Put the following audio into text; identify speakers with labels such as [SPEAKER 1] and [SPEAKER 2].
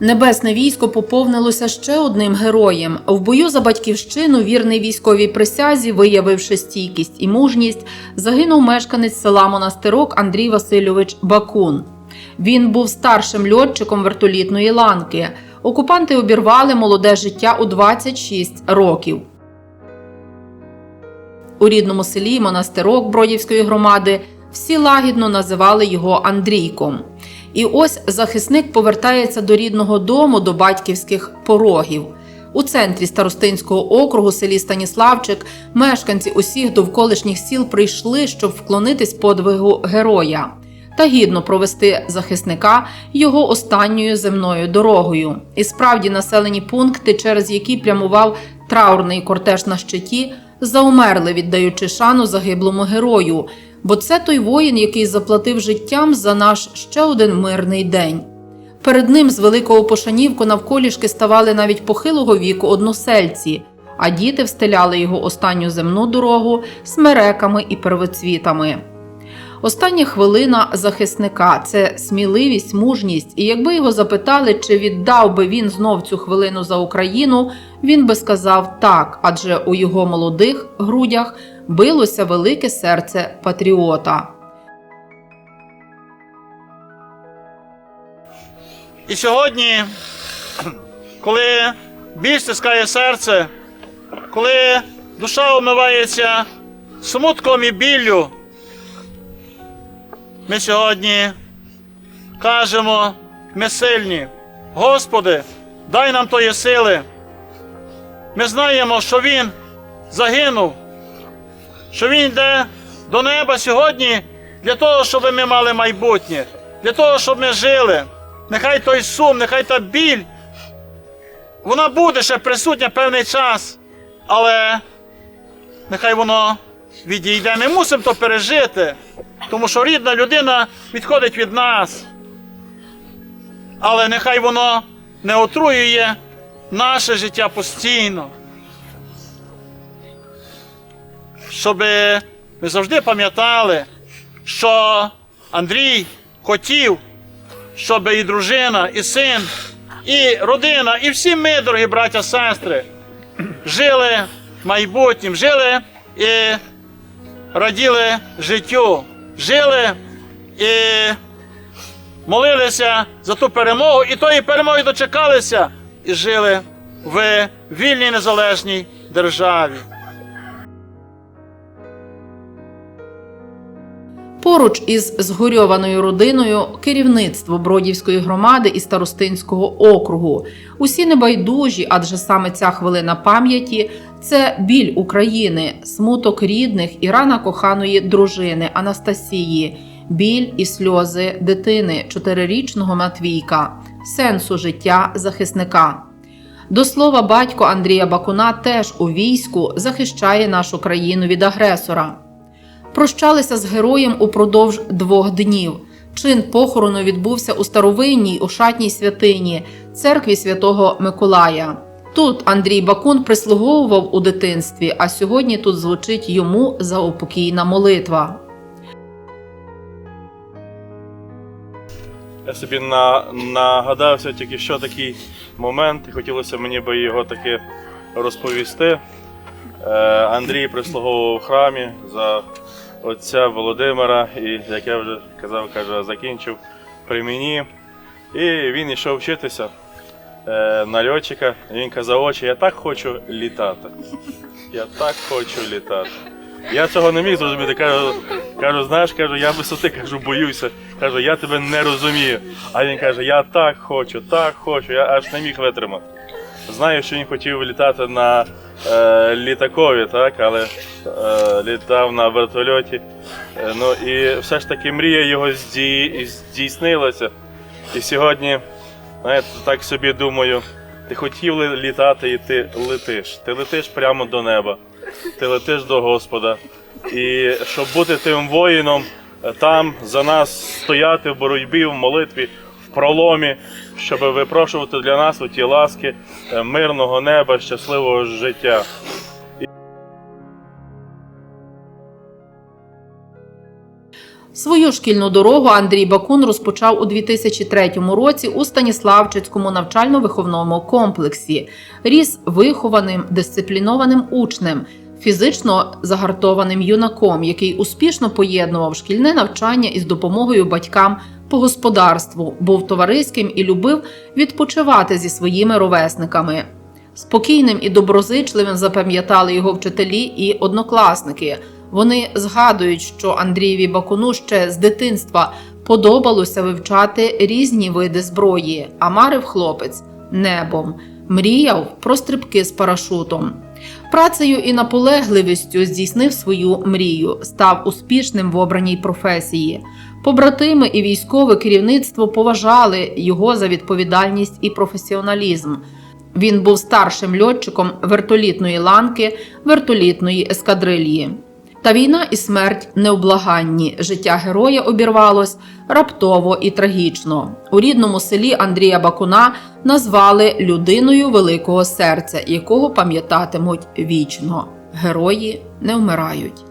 [SPEAKER 1] Небесне військо поповнилося ще одним героєм. В бою за батьківщину вірний військовій присязі, виявивши стійкість і мужність, загинув мешканець села Монастирок Андрій Васильович Бакун. Він був старшим льотчиком вертолітної ланки. Окупанти обірвали молоде життя у 26 років. У рідному селі Монастирок Бродівської громади всі лагідно називали його Андрійком. І ось захисник повертається до рідного дому, до батьківських порогів. У центрі старостинського округу селі Станіславчик мешканці усіх довколишніх сіл прийшли, щоб вклонитись подвигу героя та гідно провести захисника його останньою земною дорогою. І справді населені пункти, через які прямував траурний кортеж на щиті, заумерли, віддаючи шану загиблому герою, бо це той воїн, який заплатив життям за наш ще один мирний день. Перед ним з великого пошанівку навколішки ставали навіть похилого віку односельці, а діти встеляли його останню земну дорогу смереками і первоцвітами. Остання хвилина захисника це сміливість, мужність, і якби його запитали, чи віддав би він знов цю хвилину за Україну, він би сказав так, адже у його молодих грудях билося велике серце патріота.
[SPEAKER 2] І сьогодні, коли біль стискає серце, коли душа омивається смутком і біллю, ми сьогодні кажемо, ми сильні. Господи, дай нам тої сили. Ми знаємо, що Він загинув, що Він йде до неба сьогодні для того, щоб ми мали майбутнє, для того, щоб ми жили. Нехай той сум, нехай та біль, вона буде ще присутня певний час, але нехай воно відійде. Ми мусимо то пережити, тому що рідна людина відходить від нас. Але нехай воно не отруює наше життя постійно. Щоб ми завжди пам'ятали, що Андрій хотів щоб і дружина, і син, і родина, і всі ми, дорогі браття, сестри, жили майбутнім, жили і раділи життю, жили і молилися за ту перемогу, і тої перемоги дочекалися, і жили в вільній незалежній державі.
[SPEAKER 1] Поруч із згорьованою родиною керівництво Бродівської громади і Старостинського округу. Усі небайдужі, адже саме ця хвилина пам'яті це біль України, смуток рідних і рана коханої дружини Анастасії, біль і сльози дитини, чотирирічного Матвійка, сенсу життя захисника. До слова, батько Андрія Бакуна теж у війську захищає нашу країну від агресора прощалися з героєм упродовж двох днів. Чин похорону відбувся у старовинній ошатній святині, церкві святого Миколая. Тут Андрій Бакун прислуговував у дитинстві, а сьогодні тут звучить йому заупокійна молитва.
[SPEAKER 3] Я собі на, нагадався тільки що такий момент, і хотілося мені би його таки розповісти. Е, Андрій прислуговував в храмі за отця Володимира, і, як я вже казав, каже, закінчив при мені. І він йшов вчитися е, на льотчика. І він казав, очі, я так хочу літати. Я так хочу літати. Я цього не міг зрозуміти. Кажу, кажу, знаєш, кажу, я висоти кажу, боюся. Кажу, я тебе не розумію. А він каже, я так хочу, так хочу, я аж не міг витримати. Знаю, що він хотів літати на е, літакові, так, але літав на вертольоті. Е, ну і все ж таки мрія його здій, здійснилася. І сьогодні, знаєте, так собі думаю, ти хотів літати і ти летиш. Ти летиш прямо до неба, ти летиш до Господа. І щоб бути тим воїном, е, там за нас стояти в боротьбі, в молитві, в проломі, щоб випрошувати для нас ті ласки е, мирного неба, щасливого життя.
[SPEAKER 1] Свою шкільну дорогу Андрій Бакун розпочав у 2003 році у Станіславчицькому навчально-виховному комплексі. Ріс вихованим, дисциплінованим учнем, фізично загартованим юнаком, який успішно поєднував шкільне навчання із допомогою батькам по господарству, був товариським і любив відпочивати зі своїми ровесниками. Спокійним і доброзичливим запам'ятали його вчителі і однокласники. Вони згадують, що Андрієві Бакуну ще з дитинства подобалося вивчати різні види зброї, а марив хлопець небом, мріяв про стрибки з парашутом. Працею і наполегливістю здійснив свою мрію, став успішним в обраній професії. Побратими і військове керівництво поважали його за відповідальність і професіоналізм. Він був старшим льотчиком вертолітної ланки вертолітної ескадрильї. Та війна і смерть невблаганні. Життя героя обірвалось раптово і трагічно. У рідному селі Андрія Бакуна назвали людиною великого серця, якого пам'ятатимуть вічно. Герої не вмирають.